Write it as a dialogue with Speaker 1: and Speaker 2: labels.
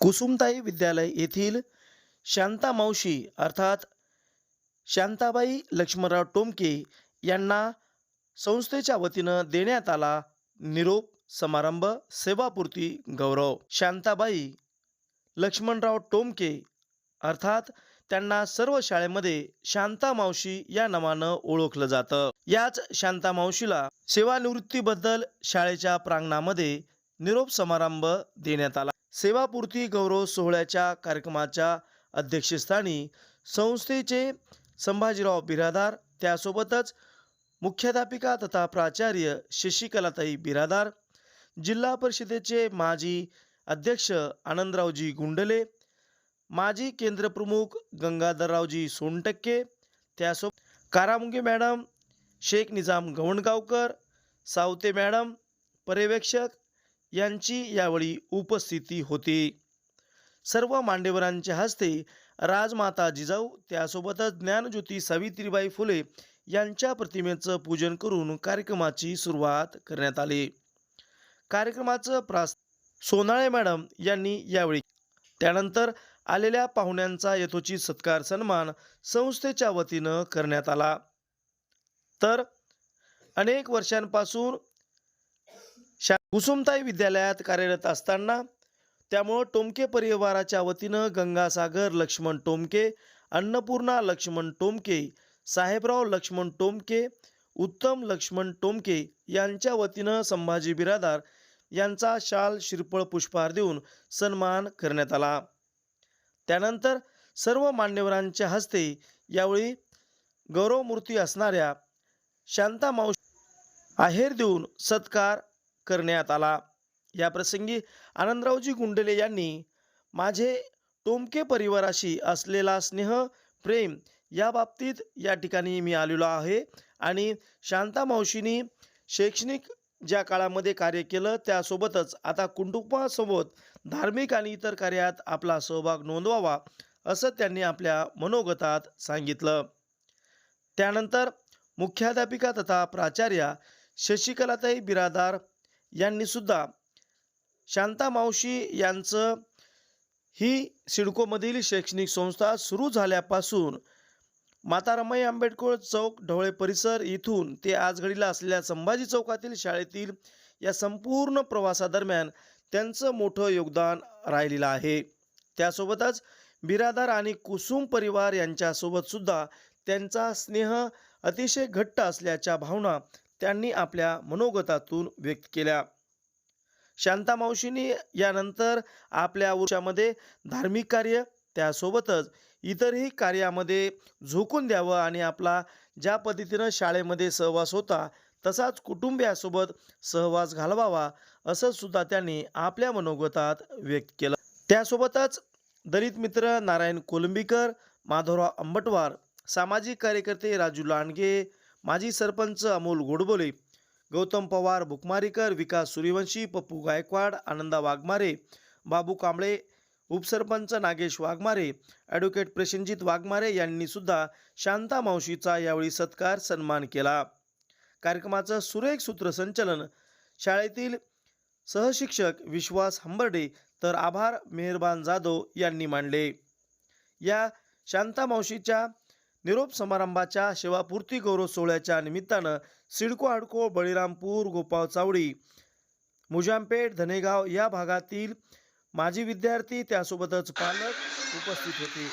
Speaker 1: कुसुमताई विद्यालय येथील शांता मावशी अर्थात शांताबाई लक्ष्मणराव टोमके यांना संस्थेच्या वतीनं देण्यात आला निरोप समारंभ सेवापूर्ती गौरव. शांताबाई लक्ष्मणराव टोमके अर्थात त्यांना सर्व शाळेमध्ये शांता मावशी या नावानं ओळखलं जातं. याच शांता मावशीला सेवानिवृत्तीबद्दल शाळेच्या प्रांगणामध्ये निरोप समारंभ देण्यात आला. सेवापूर्ती गौरव सोहळ्याच्या कार्यक्रमाच्या अध्यक्षस्थानी संस्थेचे संभाजीराव बिरादार त्यासोबतच मुख्याध्यापिका तथा प्राचार्य शशिकलाताई बिरादार जिल्हा परिषदेचे माजी अध्यक्ष आनंदरावजी गुंडले माजी केंद्रप्रमुख गंगाधररावजी सोनटक्के त्यासोबत कारामुंगे मॅडम शेख निजाम गवणगावकर सावते मॅडम पर्यवेक्षक यांची यावेळी उपस्थिती होती. सर्व मांडेवरांच्या हस्ते राजमाता जिजाऊ त्यासोबतच ज्ञानज्योती सावित्रीबाई फुले यांच्या प्रतिमेचं पूजन करून कार्यक्रमाची सुरुवात करण्यात आली. कार्यक्रमाचं प्रास सोनाळे मॅडम यांनी यावेळी त्यानंतर आलेल्या पाहुण्यांचा यथोचित सत्कार सन्मान संस्थेच्या वतीनं करण्यात आला. तर अनेक वर्षांपासून शा कुसुमताई विद्यालयात कार्यरत असताना त्यामुळं टोमके परिवाराच्या वतीनं गंगासागर लक्ष्मण टोमके अन्नपूर्णा लक्ष्मण टोमके साहेबराव लक्ष्मण टोमके उत्तम लक्ष्मण टोमके यांच्या वतीनं संभाजी बिरादार यांचा शाल शिरपळ पुष्पहार देऊन सन्मान करण्यात आला. त्यानंतर सर्व मान्यवरांच्या हस्ते यावेळी गौरवमूर्ती असणाऱ्या शांता मावशी आहेर देऊन सत्कार करण्यात आला. या प्रसंगी आनंदरावजी गुंडले यांनी माझे टोमके परिवाराशी असलेला स्नेह प्रेम या बाबतीत या ठिकाणी मी आलेलो आहे आणि शांता मावशींनी शैक्षणिक ज्या काळामध्ये कार्य केलं त्यासोबतच आता कुटुंबासोबत धार्मिक आणि इतर कार्यात आपला सहभाग नोंदवावा असं त्यांनी आपल्या मनोगतात सांगितलं. त्यानंतर मुख्याध्यापिका तथा प्राचार्या शशिकलाताई बिरादार यांनी सुद्धा शांता मावशी यांचं ही सिडकोमधील शैक्षणिक संस्था सुरू झाल्यापासून माता रमाई आंबेडकर चौक ढवळे परिसर इथून ते आज घडीला असलेल्या संभाजी चौकातील शाळेतील या संपूर्ण प्रवासादरम्यान त्यांचं मोठं योगदान राहिलेलं आहे. त्यासोबतच बिरादार आणि कुसुम परिवार यांच्यासोबतसुद्धा त्यांचा स्नेह अतिशय घट्ट असल्याच्या भावना त्यांनी आपल्या मनोगतातून व्यक्त केल्या. शांता मावशींनी यानंतर आपल्या वर्षामध्ये धार्मिक कार्य त्यासोबतच इतरही कार्यामध्ये झोकून द्यावं आणि आपला ज्या पद्धतीनं शाळेमध्ये सहवास होता तसाच कुटुंबियासोबत सहवास घालवावा असं सुद्धा त्यांनी आपल्या मनोगतात व्यक्त केलं. त्यासोबतच दलित मित्र नारायण कोलंबीकर माधवराव अंबटवार सामाजिक कार्यकर्ते राजू लांडगे माजी सरपंच अमोल गोडबोले गौतम पवार बुकमारीकर विकास सूर्यवंशी पप्पू गायकवाड आनंदा वाघमारे बाबू कांबळे उपसरपंच नागेश वाघमारे ॲडव्होकेट प्रशनजित वाघमारे यांनी सुद्धा शांता मावशीचा यावेळी सत्कार सन्मान केला. कार्यक्रमाचं सुरेख सूत्रसंचलन शाळेतील सहशिक्षक विश्वास हंबर्डे तर आभार मेहरबान जाधव यांनी मांडले. या शांता मावशीच्या निरोप समारंभाच्या सेवापूर्ती गौरव सोहळ्याच्या निमित्तानं सिडको हाडको बळीरामपूर गोपाळ चावडी मुजामपेठ धनेगाव या भागातील माजी विद्यार्थी त्यासोबतच पालक उपस्थित होते.